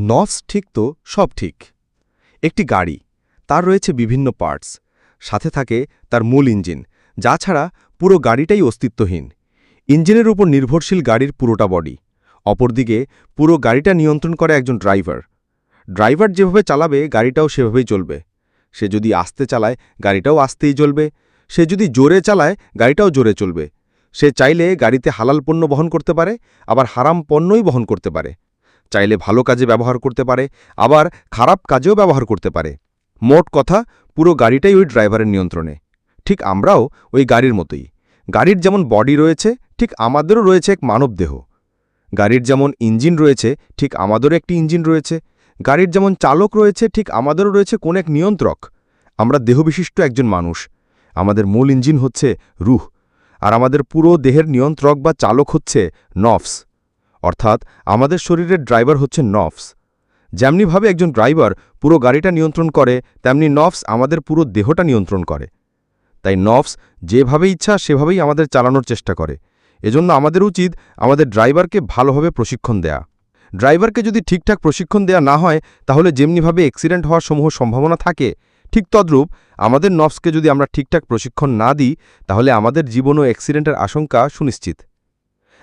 নস ঠিক তো, সব ঠিক। একটি গাড়ি, তার রয়েছে বিভিন্ন পার্টস। সাথে থাকে তার মূল ইঞ্জিন, যা ছাড়া পুরো গাড়িটাই অস্তিত্বহীন। ইঞ্জিনের উপর নির্ভরশীল গাড়ির পুরোটা বডি। অপরদিকে, পুরো গাড়িটা নিয়ন্ত্রণ করে একজন ড্রাইভার। ড্রাইভার যেভাবে চালাবে, গাড়িটাও সেভাবেই চলবে। সে যদি আস্তে চালায়, গাড়িটাও আস্তেই চলবে। সে যদি জোরে চালায়, গাড়িটাও জোরে চলবে। সে চাইলে গাড়িতে হালাল পণ্য বহন করতে পারে, আবার হারাম পণ্যই বহন করতে পারে। চাইলে ভালো কাজে ব্যবহার করতে পারে, আবার খারাপ কাজেও ব্যবহার করতে পারে। মোট কথা, পুরো গাড়িটাই ওই ড্রাইভারের নিয়ন্ত্রণে। ঠিক আমরাও ওই গাড়ির মতোই। গাড়ির যেমন বডি রয়েছে, ঠিক আমাদেরও রয়েছে এক মানবদেহ গাড়ির যেমন ইঞ্জিন রয়েছে, ঠিক আমাদেরও একটি ইঞ্জিন রয়েছে। গাড়ির যেমন চালক রয়েছে, ঠিক আমাদেরও রয়েছে কোন এক নিয়ন্ত্রক। আমরা দেহবিশিষ্ট একজন মানুষ। আমাদের মূল ইঞ্জিন হচ্ছে রুহ। আর আমাদের পুরো দেহের নিয়ন্ত্রক বা চালক হচ্ছে নফস অর্থাৎ আমাদের শরীরের ড্রাইভার হচ্ছে নফস। যেমনিভাবে একজন ড্রাইভার পুরো গাড়িটা নিয়ন্ত্রণ করে, তেমনি নফস আমাদের পুরো দেহটা নিয়ন্ত্রণ করে। তাই নফস যেভাবে ইচ্ছা সেভাবেই আমাদের চালানোর চেষ্টা করে। এজন্য আমাদের উচিত আমাদের ড্রাইভারকে ভালোভাবে প্রশিক্ষণ দেয়া। ড্রাইভারকে যদি ঠিকঠাক প্রশিক্ষণ দেয়া না হয়, তাহলে যেমনিভাবে অ্যাক্সিডেন্ট হওয়ার সমূহ সম্ভাবনা থাকে, ঠিক তদ্রূপ আমাদের নফসকে যদি আমরা ঠিকঠাক প্রশিক্ষণ না দিই, তাহলে আমাদের জীবন ও অ্যাক্সিডেন্টের আশঙ্কা সুনিশ্চিত।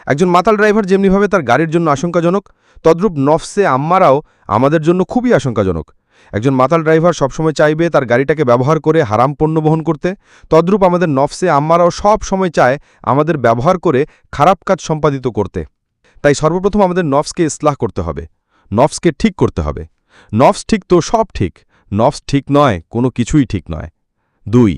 একজন মাতাল ড্রাইভার যেমনিভাবে তার গাড়ির জন্য আশঙ্কাজনক, তদ্রূপ নফসে আম্মারাও আমাদের জন্য খুবই আশঙ্কাজনক। একজন মাতাল ড্রাইভার সবসময় চাইবে তার গাড়িটাকে ব্যবহার করে হারাম পণ্য বহন করতে, তদ্রূপ আমাদের নফসে আম্মারাও সব সময় চায় আমাদের ব্যবহার করে খারাপ কাজ সম্পাদিত করতে। তাই সর্বপ্রথম আমাদের নফসকে ইসলাহ করতে হবে, নফসকে ঠিক করতে হবে। নফস ঠিক তো সব ঠিক, নফস ঠিক নয়, কোনো কিছুই ঠিক নয়। দুই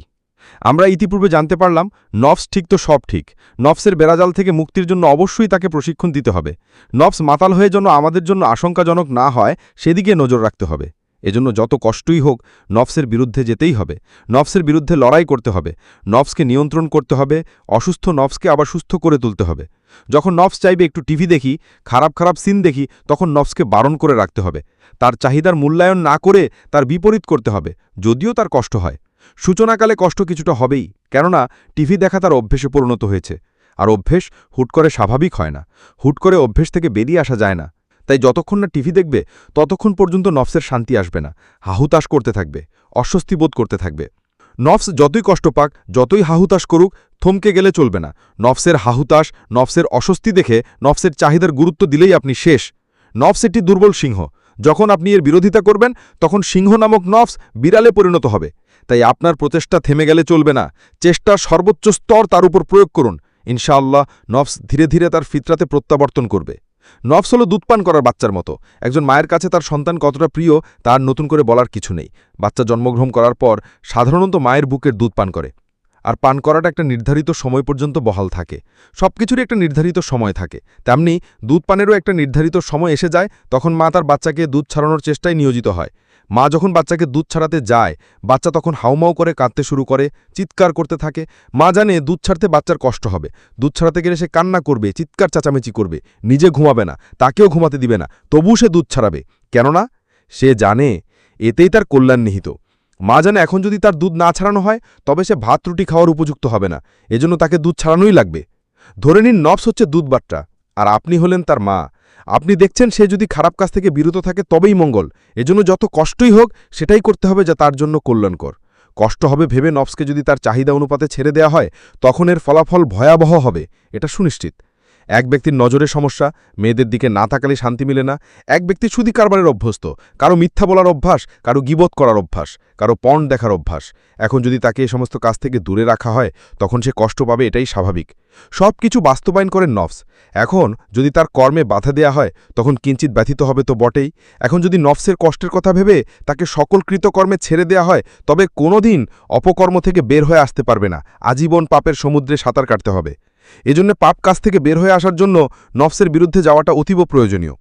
আমরা ইতিপূর্বে জানতে পারলাম, নফস ঠিক তো সব ঠিক। নফসের বেড়াজাল থেকে মুক্তির জন্য অবশ্যই তাকে প্রশিক্ষণ দিতে হবে। নফস মাতাল হয়ে যেন আমাদের জন্য আশঙ্কাজনক না হয়, সেদিকে নজর রাখতে হবে। এজন্য যত কষ্টই হোক, নফসের বিরুদ্ধে যেতেই হবে। নফসের বিরুদ্ধে লড়াই করতে হবে। নফসকে নিয়ন্ত্রণ করতে হবে। অসুস্থ নফসকে আবার সুস্থ করে তুলতে হবে। যখন নফস চাইবে একটু টিভি দেখি, খারাপ খারাপ সিন দেখি, তখন নফসকে বারণ করে রাখতে হবে। তার চাহিদার মূল্যায়ন না করে তার বিপরীত করতে হবে, যদিও তার কষ্ট হয়। সূচনাকালে কষ্ট কিছুটা হবেই, কেননা টিভি দেখা তার অভ্যেসে পরিণত হয়েছে। আর অভ্যেস হুট করে স্বাভাবিক হয় না, হুট করে অভ্যেস থেকে বেরিয়ে আসা যায় না। তাই যতক্ষণ না টিভি দেখবে, ততক্ষণ পর্যন্ত নফসের শান্তি আসবে না হাহুতাস করতে থাকবে, অস্বস্তি বোধ করতে থাকবে। নফস যতই কষ্ট পাক, যতই হাহুতাস করুক, থমকে গেলে চলবে না। নফসের হাহুতাস নফসের অস্বস্তি দেখে নফসের চাহিদার গুরুত্ব দিলেই আপনি শেষ। নফস একটি দুর্বল সিংহ, যখন আপনি এর বিরোধিতা করবেন, তখন সিংহ নামক নফস বিড়ালে পরিণত হবে। তাই আপনার প্রচেষ্টা থেমে গেলে চলবে না। চেষ্টার সর্বোচ্চ স্তর তার উপর প্রয়োগ করুন। ইনশাআল্লাহ নফস ধীরে ধীরে তার ফিতরাতে প্রত্যাবর্তন করবে। নফস হল দুধপান করার বাচ্চার মতো। একজন মায়ের কাছে তার সন্তান কতটা প্রিয়, তার নতুন করে বলার কিছু নেই। বাচ্চা জন্মগ্রহণ করার পর সাধারণত মায়ের বুকের দুধ পান করে। আর পান করাটা একটা নির্ধারিত সময় পর্যন্ত বহাল থাকে। সব কিছুরই একটা নির্ধারিত সময় থাকে। তেমনি দুধ পানেরও একটা নির্ধারিত সময় এসে যায়, তখন মা তার বাচ্চাকে দুধ ছাড়ানোর চেষ্টায় নিয়োজিত হয়। মা যখন বাচ্চাকে দুধ ছাড়াতে যায়, বাচ্চা তখন হাউমাউ করে কাঁদতে শুরু করে, চিৎকার করতে থাকে। মা জানে দুধ ছাড়তে বাচ্চার কষ্ট হবে। দুধ ছাড়াতে গেলে সে কান্না করবে, চিৎকার চাচামেচি করবে। নিজে ঘুমাবে না, তাকেও ঘুমাতে দিবে না তবু সে দুধ ছাড়াবে। কেননা, সে জানে এতেই তার কল্যাণ নিহিত। মা জানে এখন যদি তার দুধ না ছাড়ানো হয়, তবে সে ভাত, রুটি খাওয়ার উপযুক্ত হবে না। এজন্য তাকে দুধ ছাড়ানোই লাগবে। ধরে নিন নবস হচ্ছে দুধ বাট্টা, আর আপনি হলেন তার মা। আপনি দেখছেন সে যদি খারাপ কাজ থেকে বিরত থাকে তবেই মঙ্গল। এজন্য যত কষ্টই হোক, সেটাই করতে হবে যা তার জন্য কল্যাণকর। কষ্ট হবে ভেবে নফসকে যদি তার চাহিদা অনুপাতে ছেড়ে দেয়া হয়, তখন এর ফলাফল ভয়াবহ হবে, এটা সুনিশ্চিত। এক ব্যক্তির নজরের সমস্যা, মেয়েদের দিকে না তাকালে শান্তি মিলে না। এক ব্যক্তি সুদী কারবারের অভ্যস্ত, কারও মিথ্যা বলার অভ্যাস, কারও গিবত করার অভ্যাস। কারও পণ দেখার অভ্যাস। এখন যদি তাকে এই সমস্ত কাজ থেকে দূরে রাখা হয়, তখন সে কষ্ট পাবে, এটাই স্বাভাবিক। সব কিছু বাস্তবায়ন করেন নফস। এখন যদি তার কর্মে বাধা দেয়া হয়, তখন কিঞ্চিত ব্যথিত হবে তো বটেই। এখন যদি নফসের কষ্টের কথা ভেবে তাকে সকল কৃতকর্মে ছেড়ে দেয়া হয়, তবে কোনোদিন অপকর্ম থেকে বের হয়ে আসতে পারবে না। আজীবন পাপের সমুদ্রে সাঁতার কাটতে হবে। এজন্য পাপ কাজ থেকে বের হয়ে আসার জন্য নফসের বিরুদ্ধে যাওয়াটা অতীব প্রয়োজনীয়।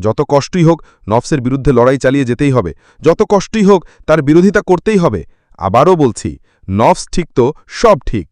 যত কষ্টই হোক, নফসের বিরুদ্ধে লড়াই চালিয়ে যেতেই হবে। যত কষ্টই হোক, তার বিরোধিতা করতেই হবে। আবারও বলছি, নফস ঠিক তো, সব ঠিক।